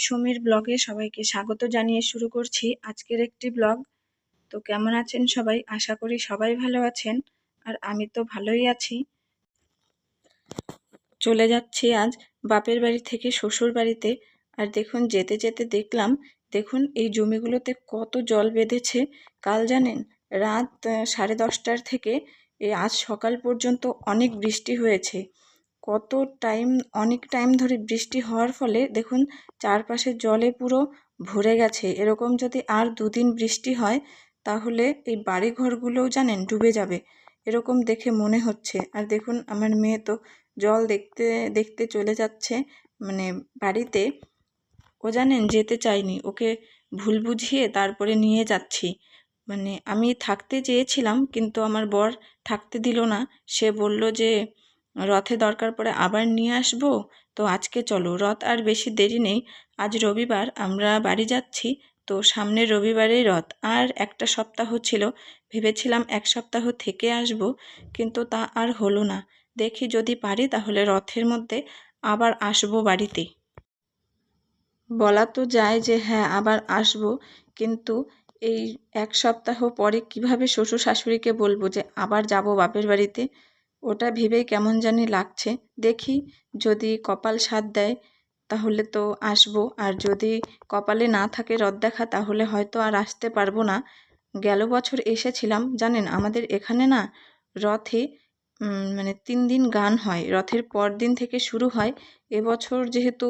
সুমির ব্লগে সবাইকে স্বাগত জানিয়ে শুরু করছি আজকের একটি ব্লগ। তো কেমন আছেন সবাই? আশা করি সবাই ভালো আছেন, আর আমি তো ভালোই আছি। চলে যাচ্ছি আজ বাপের বাড়ি থেকে শ্বশুর বাড়িতে। আর দেখুন, যেতে যেতে দেখলাম, দেখুন এই জমিগুলোতে কত জল বেঁধেছে। কাল জানেন, রাত সাড়ে দশটার থেকে আজ সকাল পর্যন্ত অনেক বৃষ্টি হয়েছে। কত টাইম, অনেক টাইম ধরে বৃষ্টি হওয়ার ফলে দেখুন চারপাশে জলে পুরো ভরে গেছে। এরকম যদি আর দুদিন বৃষ্টি হয়, তাহলে এই বাড়ি ঘরগুলোও জানেন ডুবে যাবে। এরকম দেখে মনে হচ্ছে। আর দেখুন আমার মেয়ে তো জল দেখতে দেখতে চলে যাচ্ছে। মানে বাড়িতে, ও জানেন যেতে চায়নি। ওকে ভুল বুঝিয়ে তারপরে নিয়ে যাচ্ছি। মানে আমি থাকতে চেয়েছিলাম, কিন্তু আমার বর থাকতে দিল না। সে বলল যে রথে দরকার পড়ে আবার নিয়ে আসব? তো আজকে চলো, রথ আর বেশি দেরি নেই। আজ রবিবার, আমরা বাড়ি যাচ্ছি। তো সামনের রবিবারেই রথ। আর একটা সপ্তাহ ছিল, ভেবেছিলাম এক সপ্তাহ থেকে আসব, কিন্তু তা আর হলো না। দেখি যদি পারি তাহলে রথের মধ্যে আবার আসব বাড়িতে। বলা তো যায় যে হ্যাঁ আবার আসব, কিন্তু এই এক সপ্তাহ পরে কীভাবে শ্বশুর শাশুড়িকে বলব যে আবার যাব বাপের বাড়িতে? ওটা ভেবেই কেমন জানি লাগছে। দেখি, যদি কপাল সাথ দেয়, তাহলে তো আসব। আর যদি কপালে না থাকে রথ দেখা, তাহলে হয়তো আর আসতে পারব না। গেল বছর এসেছিলাম, জানেন? আমাদের এখানে না রথে মানে তিন দিন গান হয়। রথের পর দিন থেকে শুরু হয়। এবছর যেহেতু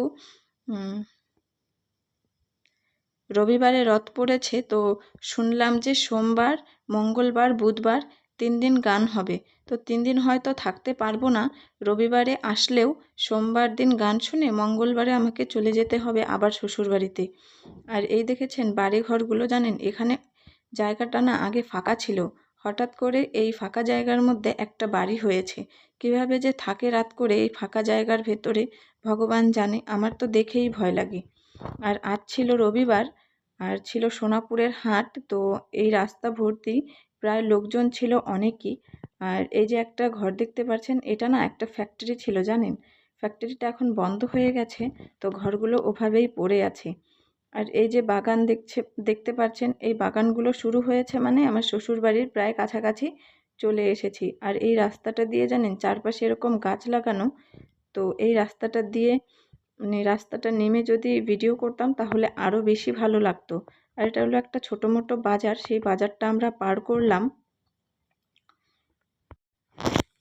রবিবারে রথ পড়েছে, তো শুনলাম যে সোমবার, মঙ্গলবার, বুধবার তিন দিন গান হবে। তো তিন দিন হয়তো থাকতে পারব না। রবিবারে আসলেও সোমবার দিন গান শুনে মঙ্গলবারে আমাকে চলে যেতে হবে আবার শ্বশুরবাড়িতে। আর এই দেখেছেন বাড়ি ঘরগুলো জানেন, এখানে জায়গাটা না আগে ফাঁকা ছিল। হঠাৎ করে এই ফাঁকা জায়গার মধ্যে একটা বাড়ি হয়েছে। কীভাবে যে থাকে রাত করে এই ফাঁকা জায়গার ভেতরে, ভগবান জানে, আমার তো দেখেই ভয় লাগে। আর আজ ছিল রবিবার আর ছিল সোনাপুরের হাট, তো এই রাস্তা ভর্তি প্রায় লোকজন ছিল অনেকই। আর এই যে একটা ঘর দেখতে পাচ্ছেন, এটা না একটা ফ্যাক্টরি ছিল, জানেন? ফ্যাক্টরিটা এখন বন্ধ হয়ে গেছে, তো ঘরগুলো ওভাবেই পড়ে আছে। আর এই যে বাগান দেখছে, দেখতে পাচ্ছেন, এই বাগানগুলো শুরু হয়েছে মানে আমার শ্বশুরবাড়ির প্রায় কাছাকাছি চলে এসেছি। আর এই রাস্তাটা দিয়ে জানেন, চারপাশে এরকম গাছ লাগানো, তো এই রাস্তাটা দিয়ে মানে রাস্তাটা নেমে যদি ভিডিও করতাম তাহলে আরও বেশি ভালো লাগতো। আর এটা হলো একটা ছোটো মোটো বাজার, সেই বাজারটা আমরা পার করলাম।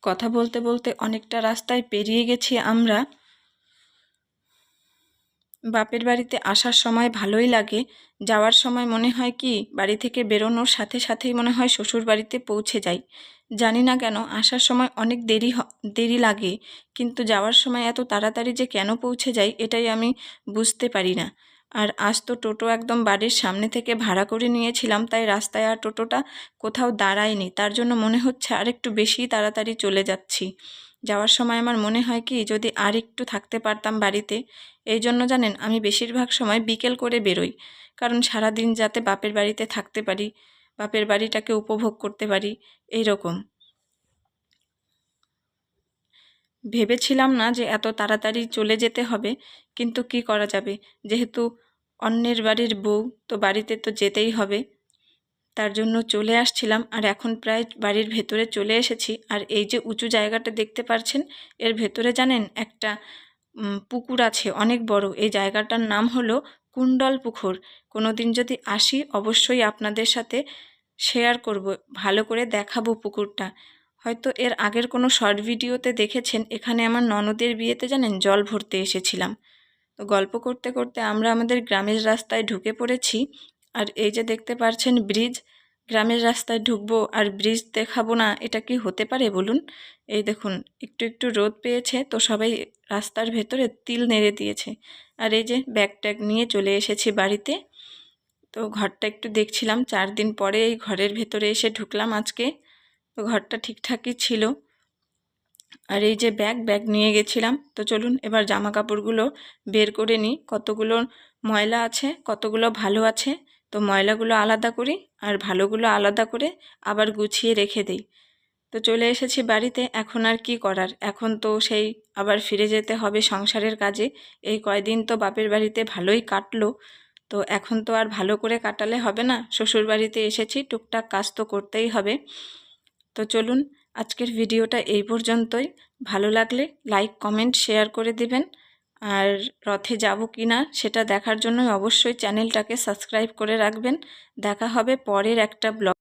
কথা বলতে বলতে অনেকটা রাস্তায় পেরিয়ে গেছি আমরা। বাপের বাড়িতে আসার সময় ভালোই লাগে। যাওয়ার সময় মনে হয় কি, বাড়ি থেকে বেরোনোর সাথে সাথেই মনে হয় শ্বশুর বাড়িতে পৌঁছে যাই। জানি না কেন, আসার সময় অনেক দেরি দেরি লাগে। কিন্তু যাওয়ার সময় এত তাড়াতাড়ি যে কেন পৌঁছে যাই, এটাই আমি বুঝতে পারি না। আর আজ তো টোটো একদম বাড়ির সামনে থেকে ভাড়া করে নিয়েছিলাম, তাই রাস্তায় আর টোটোটা কোথাও দাঁড়ায়নি। তার জন্য মনে হচ্ছে আর একটু বেশি তাড়াতাড়ি চলে যাচ্ছি। যাওয়ার সময় আমার মনে হয় কি, যদি আর একটু থাকতে পারতাম বাড়িতে, এই জন্য জানেন আমি বেশিরভাগ সময় বিকেল করে বেরোই। কারণ সারাদিন যাতে বাপের বাড়িতে থাকতে পারি, বাপের বাড়িটাকে উপভোগ করতে পারি, এই রকম। ভেবেছিলাম না যে এত তাড়াতাড়ি চলে যেতে হবে, কিন্তু কি করা যাবে? যেহেতু অন্যের বাড়ির বউ, তো বাড়িতে তো যেতেই হবে। তার জন্য চলে আসছিলাম আর এখন প্রায় বাড়ির ভেতরে চলে এসেছি। আর এই যে উঁচু জায়গাটা দেখতে পারছেন, এর ভেতরে জানেন একটা পুকুর আছে, অনেক বড়। এই জায়গাটার নাম হলো কুণ্ডল পুকুর। কোনো দিন যদি আসি, অবশ্যই আপনাদের সাথে শেয়ার করব, ভালো করে দেখাবো পুকুরটা। হয়তো এর আগের কোনো শর্ট ভিডিওতে দেখেছেন, এখানে আমার ননদের বিয়েতে জানেন, জল ভরতে এসেছিলাম। তো গল্প করতে করতে আমরা আমাদের গ্রামের রাস্তায় ঢুকে পড়েছি। আর এই যে দেখতে পারছেন ব্রিজ, গ্রামের রাস্তায় ঢুকবো আর ব্রিজ দেখাবো না, এটা কি হতে পারে বলুন? এই দেখুন, একটু একটু রোদ পেয়েছে তো সবাই রাস্তার ভেতরে তিল নেড়ে দিয়েছে। আর এই যে ব্যাগ ট্যাগ নিয়ে চলে এসেছি বাড়িতে। তো ঘরটা একটু দেখছিলাম, চার দিন পরে এই ঘরের ভেতরে এসে ঢুকলাম আজকে। তো ঘরটা ঠিকঠাকই ছিল। আর এই যে ব্যাগ ব্যাগ নিয়ে গেছিলাম। তো চলুন, এবার জামা কাপড়গুলো বের করে নিই। কতগুলো ময়লা আছে, কতগুলো ভালো আছে। তো ময়লাগুলো আলাদা করি আর ভালোগুলো আলাদা করে আবার গুছিয়ে রেখে দিই। তো চলে এসেছি বাড়িতে, এখন আর কি করার? এখন তো সেই আবার ফিরে যেতে হবে সংসারের কাজে। এই কয়দিন তো বাপের বাড়িতে ভালোই কাটলো। তো এখন তো আর ভালো করে কাটালে হবে না? শ্বশুর বাড়িতে এসেছি, টুকটাক কাজ তো করতেই হবে। তো চলুন, আজকের ভিডিওটা এই পর্যন্তই। ভালো লাগলে লাইক, কমেন্ট, শেয়ার করে দিবেন। আর রথে যাব কি না সেটা দেখার জন্য অবশ্যই চ্যানেলটাকে সাবস্ক্রাইব করে রাখবেন। দেখা হবে পরের একটা ব্লগ